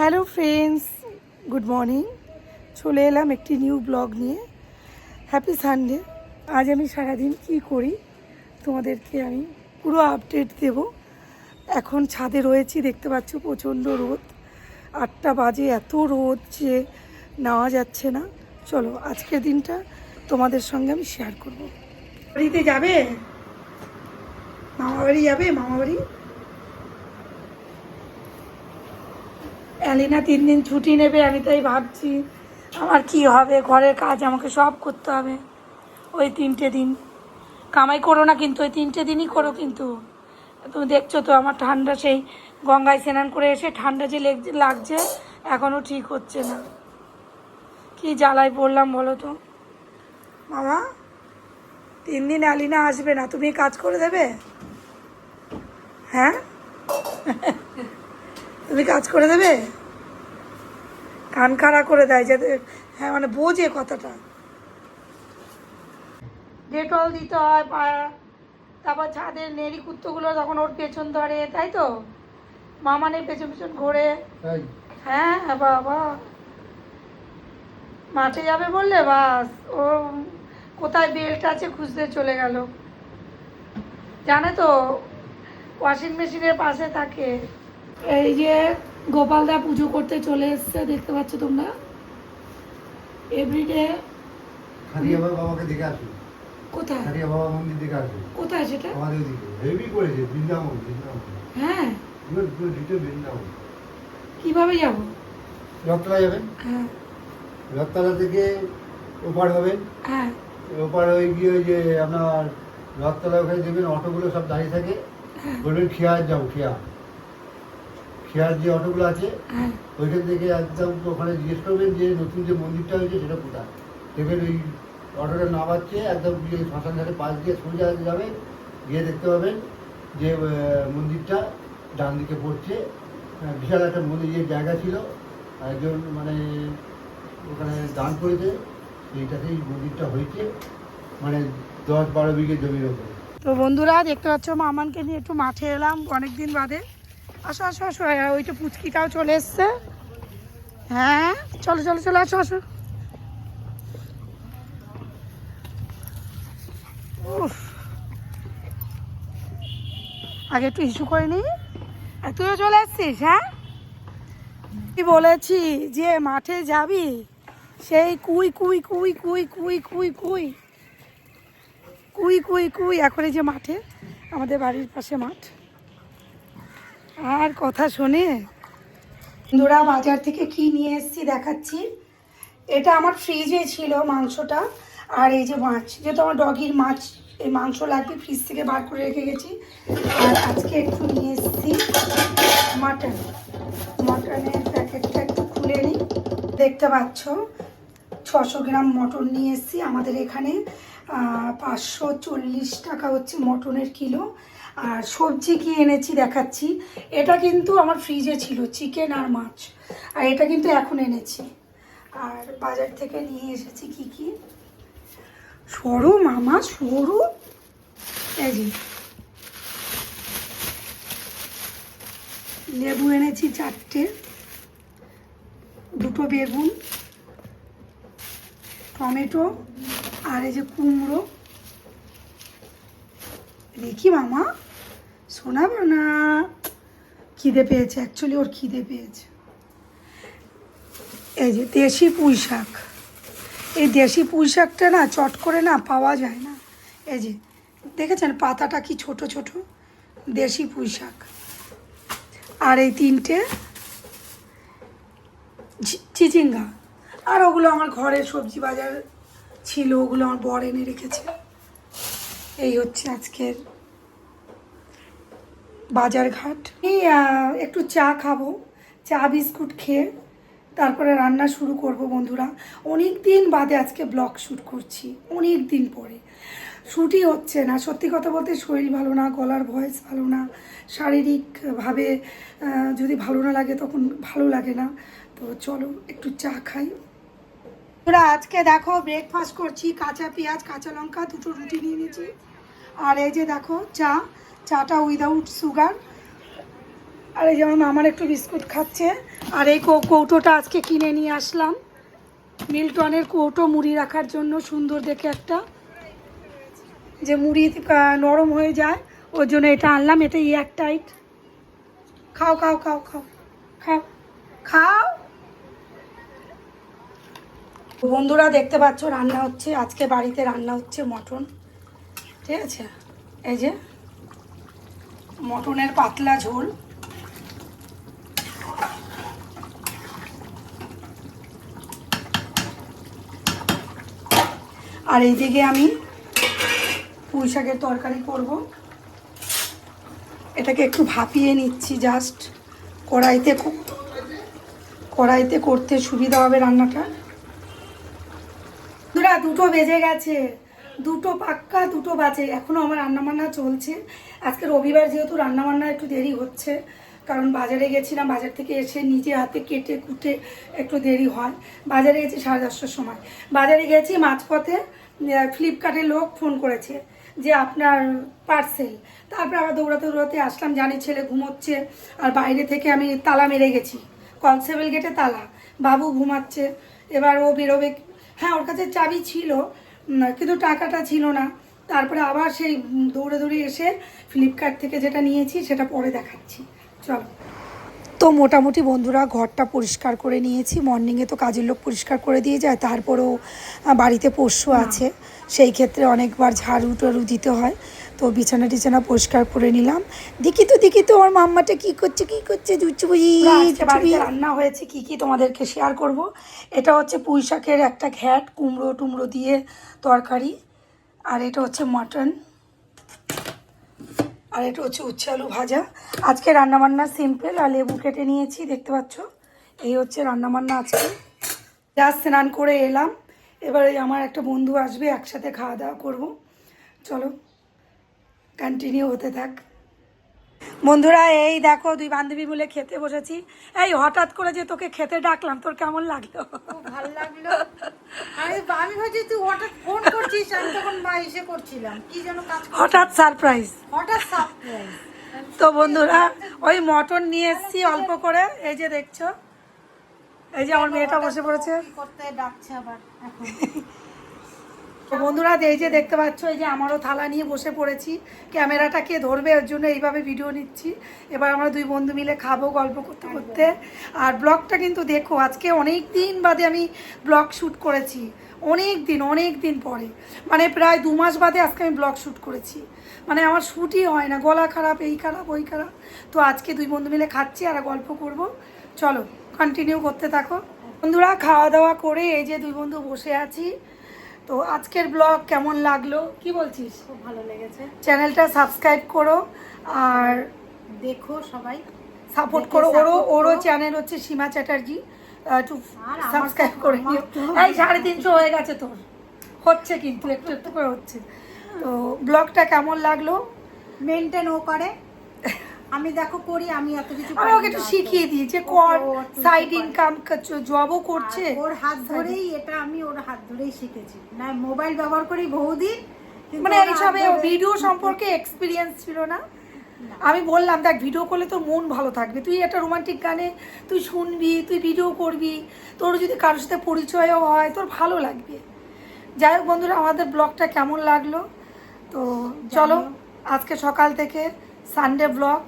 Hello friends good morning চলে এলাম একটি নিউ ব্লগ নিয়ে। হ্যাপি সানডে আজ আমি সারাদিন কি করি তোমাদেরকে আমি পুরো আপডেট দেব। এখন ছাদে রয়েছি, দেখতে পাচ্ছ প্রচণ্ড রোদ। আটটা বাজে, এত রোদ যে নেওয়া যাচ্ছে না। চলো, আজকের দিনটা তোমাদের সঙ্গে আমি শেয়ার করব। বাড়িতে যাবে? মামা বাড়ি যাবে? মামা বাড়ি অ্যালিনা তিন দিন ছুটি নেবে, আমি তাই ভাবছি, আমার কি হবে, ঘরের কাজ আমাকে সব করতে হবে। ওই তিনটে দিন। কামাই করো না কিন্তু, ওই তিনটে দিনই করো কিন্তু। তুমি দেখছ তো, আমার ঠান্ডা সেই গঙ্গায় স্নান করে এসে ঠান্ডা যে লেগ- লাগছে এখনও ঠিক হচ্ছে না। কি জ্বালায় পড়লাম বলো তো? মামা, তিন দিন অ্যালিনা আসবে না, তুমি কাজ করে দেবে? হ্যাঁ? তুমি কাজ করে দেবে? কান খাড়া করে দেয় যাতে হ্যাঁ মানে বোঝে কথাটা। ডেটল দিতে হয় পা- তারপর ছাদের নেড়ি কুত্তগুলো তখন ওর পেছন ধরে তাই তো? মামানের পেছন পেছন ঘোরে। তাই? হ্যাঁ বাবা। মাঠে যাবে বললে বাস। ও কোথায় বেল্ট আছে খুঁজতে চলে গেল। জানে তো ওয়াশিং মেশিনের পাশে থাকে। এই যে গোপালদা পুজো করতে চলে এসছে দেখতে পাচ্ছ তোমরা? এভরিডে খাদিয়া বাবা বাবাকে দেখে আসুন। কোথায়? খাদিয়া বাবা মন্দির দেখে আসুন। কোথায় সেটা? আমাদের ওদিকে হেভি করেছে বৃন্দাবন বৃন্দাবন। হ্যাঁ। পুরো ডিটেল বৃন্দাবন। কীভাবে যাব? রথতলা যাবেন? হ্যাঁ। রথতলা থেকে ওপার হবেন হ্যাঁ। ওপার হয়ে গিয়ে ওই যে আপনার রথতলা ওখানে দেখবেন অটোগুলো সব দাঁড়িয়ে থাকে। হ্যাঁ। বলবেন খেয়ার যাও খেয়া খেয়ার যে অটোগুলো আছে হ্যাঁ। ওইখান থেকে একদম ওখানে জিজ্ঞেস করবেন যে নতুন যে মন্দিরটা হয়েছে সেটা কোথায়। দেখবেন ওই অটোটা নামাচ্ছে একদম গিয়ে শ্মশান ঘাটে পাশ দিয়ে সোজা যাবে গিয়ে দেখতে পাবেন যে মন্দিরটা ডান দিকে পড়ছে। বিশাল একটা মন্দির যে জায়গা ছিল একজন মানে ওখানে দান করেছে সেইটাতেই মন্দিরটা হয়েছে মানে দশ বারো বিঘে জমির ওপরে। তো বন্ধুরা দেখতে পাচ্ছ মামানকে নিয়ে একটু মাঠে এলাম অনেক দিন বাদে। আসো আসো আসো। হ্যাঁ, ওইটা পুচকিটাও চলে এসছে। হ্যাঁ চলো চলো চলো আসো আসো। আগে একটু ইস্যু করে নি। আর তুইও চলে এসছিস হ্যাঁ? বলেছি যে মাঠে যাবি সেই কুই কুই কুই কুই কুই কুই কুই। কুই কুই কুই এখন এই যে মাঠে আমাদের বাড়ির পাশে মাঠ। আর কথা শোনে বন্ধুরা বাজার থেকে কি নিয়ে এসেছি দেখাচ্ছি। এটা আমার ফ্রিজে ছিল মাংসটা, আর এই যে মাছ যেহেতু আমার ডগির মাছ, এই মাংস লাগবে ফ্রিজ থেকে বার করে রেখে গেছি। আর আজকে একটু নিয়ে এসেছি মাটন মাটনের প্যাকেটটা একটু খুলে নিই। দেখতে পাচ্ছ, ছশো গ্রাম মটন নিয়ে এসেছি। আমাদের এখানে পাঁচশো চল্লিশ টাকা হচ্ছে মটনের কিলো। আর সবজি কি এনেছি দেখাচ্ছি। এটা কিন্তু আমার ফ্রিজে ছিল চিকেন আর মাছ। আর এটা কিন্তু এখন এনেছি। আর বাজার থেকে নিয়ে এসেছি কি কি? সরু মামা, সরু। এই লেবু এনেছি চারটে। দুটো বেগুন, টমেটো আর এই যে কুমড়ো। দেখি মামা। শোনাবো না খিদে পেয়েছে অ্যাকচুয়ালি ওর খিদে পেয়েছে। এই যে দেশি পুঁই শাক। এই দেশি পুঁই শাকটা না চট করে না পাওয়া যায় না। এই যে, দেখেছেন পাতাটা কি ছোট ছোট? দেশি পুঁই শাক। আর এই তিনটে চিচিঙ্গা। আর ওগুলো আমার ঘরের সবজি বাজার ছিল, ওগুলো আমার বর এনে রেখেছে। এই হচ্ছে আজকের বাজার ঘাট এই একটু চা খাব, চা বিস্কুট খেয়ে তারপরে রান্না শুরু করব বন্ধুরা। অনেক দিন বাদে আজকে ব্লগ শ্যুট করছি, অনেক দিন পরে। শ্যুটই হচ্ছে না, সত্যি কথা বলতে শরীর ভালো না, গলার ভয়েস ভালো না, শারীরিকভাবে যদি ভালো না লাগে তখন ভালো লাগে না। তো চলো একটু চা খাই। তোরা আজকে দেখো ব্রেকফাস্ট করছি, কাঁচা পেঁয়াজ, কাঁচা লঙ্কা, দুটো রুটি নিয়ে নিয়েছি। আর এই যে দেখো, চা চাটা উইদাউট সুগার আর এই যেমন আমার একটু বিস্কুট খাচ্ছে। আর এই কৌটোটা আজকে কিনে নিয়ে আসলাম। মিল্টনের কৌটো মুড়ি রাখার জন্য, সুন্দর দেখে একটা। যে মুড়ি নরম হয়ে যায়, ওর জন্য এটা আনলাম এটা ইয়ার টাইট খাও খাও খাও খাও খাও। খাও বন্ধুরা, দেখতে পাচ্ছ, রান্না হচ্ছে, আজকে বাড়িতে রান্না হচ্ছে মটন। ঠিক আছে? এই যে মটনের পাতলা ঝোল। আর এইদিকে আমি পুঁই শাকের তরকারি করব। এটাকে একটু ভাপিয়ে নিচ্ছি জাস্ট কড়াইতে কড়াইতে করতে সুবিধা হবে রান্নাটা। দুটো বেজে গেছে। দুটো পাক্কা, দুটো বাজে। এখনও আমার রান্নাবান্না চলছে। আজকে রবিবার যেহেতু রান্নাবান্না একটু দেরি হচ্ছে, কারণ বাজারে গেছিলাম, বাজার থেকে এসে নিজে হাতে কেটে কুটে একটু দেরি হয়। বাজারে গেছি সাড়ে দশটার সময়। বাজারে গেছি মাঝপথে ফ্লিপকার্টের লোক ফোন করেছে যে আপনার পার্সেল তারপরে আবার দৌড়াতে দৌড়াতে আসলাম, জানি ছেলে ঘুমোচ্ছে, আর বাইরে থেকে আমি তালা মেরে গেছি। কনস্টেবল গেটে তালা। বাবু ঘুমাচ্ছে। এবার ও বেরোবে। হ্যাঁ ওর কাছে চাবি ছিল কিন্তু টাকাটা ছিল না। তারপরে আবার সেই দৌড়ে দৌড়ে এসে ফ্লিপকার্ট থেকে যেটা নিয়েছি সেটা পরে দেখাচ্ছি। চলো। তো মোটামুটি বন্ধুরা ঘরটা পরিষ্কার করে নিয়েছি। মর্নিংয়ে তো কাজের লোক পরিষ্কার করে দিয়ে যায় তারপরেও বাড়িতে পোষ্য আছে। সেই ক্ষেত্রে অনেকবার ঝাড়ু টাড়ু দিতে হয়। তো বিছানা টিছানা পরিষ্কার করে নিলাম। দেখি তো দেখি তো আমার মাম্মাটা কি করছে কি করছে দুচুবুই রান্না হয়েছে কি কি তোমাদেরকে শেয়ার করব? এটা হচ্ছে পুঁই শাকের একটা ঘ্যাট কুমড়ো টুমড়ো দিয়ে তরকারি। আর এটা হচ্ছে মাটন আর এটা হচ্ছে উচ্ছে আলু ভাজা। আজকে রান্নাবান্না সিম্পল আর লেবু কেটে নিয়েছি দেখতে পাচ্ছ? এই হচ্ছে রান্নাবান্না আজকে। যা স্নান করে এলাম। এবারে আমার একটা বন্ধু আসবে একসাথে খাওয়া দাওয়া করব। চলো। কন্টিনিউ হতে থাক। বন্ধুরা এই দেখো দুই বান্ধবী মিলে খেতে বসেছি। এই হঠাৎ করে যে তোকে খেতে ডাকলাম তোর কেমন লাগল? ভালো লাগল। আমি ভাবছি তুই হঠাৎ ফোন করছিস আমি তখন মা এসে করছিলাম। কি যেন কাজ হঠাৎ সারপ্রাইজ হঠাৎ সারপ্রাইজ তো বন্ধুরা ওই মটন নিয়ে এসেছি অল্প করে। এই যে দেখছ এই যে আমার মেয়েটা বসে পড়েছে। করতে ডাকছে আবার এখন? তো বন্ধুরা, এই যে দেখতে পাচ্ছ, এই যে আমারও থালা নিয়ে বসে পড়েছি। ক্যামেরাটা কে ধরবে ওর জন্য এইভাবে ভিডিও নিচ্ছি। এবার আমরা দুই বন্ধু মিলে খাব গল্প করতে করতে। আর ব্লগটা কিন্তু দেখো, আজকে অনেক দিন বাদে আমি ব্লগ শ্যুট করেছি। অনেক দিন অনেক দিন পরে। মানে প্রায় দু মাস বাদে আজকে আমি ব্লগ শ্যুট করেছি। মানে আমার শ্যুটই হয় না, গলা খারাপ, এই খারাপ, ওই খারাপ। তো আজকে দুই বন্ধু মিলে খাচ্ছি, আর গল্প করব। চলো কন্টিনিউ করতে থাকো। বন্ধুরা, খাওয়া দাওয়া করে এই যে দুই বন্ধু বসে আছি। তো আজকের ব্লগ কেমন লাগল? কি বলছিস? খুব ভালো লেগেছে। চ্যানেলটা সাবস্ক্রাইব করো আর দেখো সবাই। সাপোর্ট করো। ওরও ওরও চ্যানেল হচ্ছে সীমা চ্যাটার্জি। একটু সাবস্ক্রাইব করে এই সাড়ে তিনশো হয়ে গেছে তোর। হচ্ছে কিন্তু একটু একটু করে হচ্ছে। তো ব্লগটা কেমন লাগল? মেনটেন ও করে। আমি দেখো করি আমি এত কিছু আমি ওকে একটু শিখিয়ে দিই যে কর সাইড। ইনকাম জবও করছে। ওর হাত ধরেই এটা আমি ওর হাত ধরেই শিখেছি। না মোবাইল ব্যবহার করি বহুদিন মানে এইসবে ভিডিও সম্পর্কে এক্সপিরিয়েন্স ছিল না? আমি বললাম দেখ ভিডিও করলে তোর মন ভালো থাকবে। তুই একটা রোমান্টিক গানে তুই শুনবি তুই ভিডিও করবি। তোর যদি কারোর সাথে পরিচয়ও হয় তোর ভালো লাগবে। যাই হোক বন্ধুরা আমাদের ব্লগটা কেমন লাগল? তো চলো আজকে সকাল থেকে সানডে ব্লগ